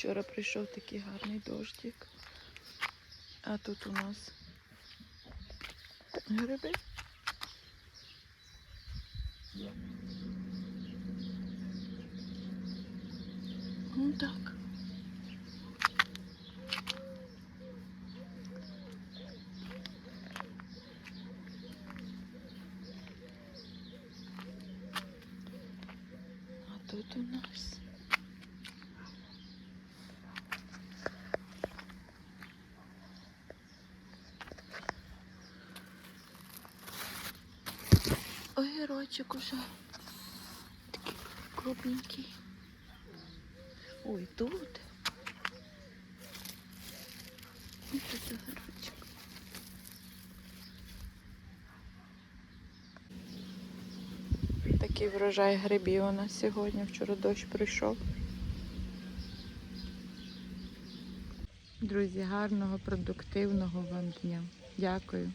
Вчора прийшов такий гарний дождик. А тут у нас гриби. Ну так. А тут у нас огірочок уже такий крупненький. Ой, тут. І тут огірочок. Такий врожай грибів у нас сьогодні. Вчора дощ прийшов. Друзі, гарного, продуктивного вам дня. Дякую.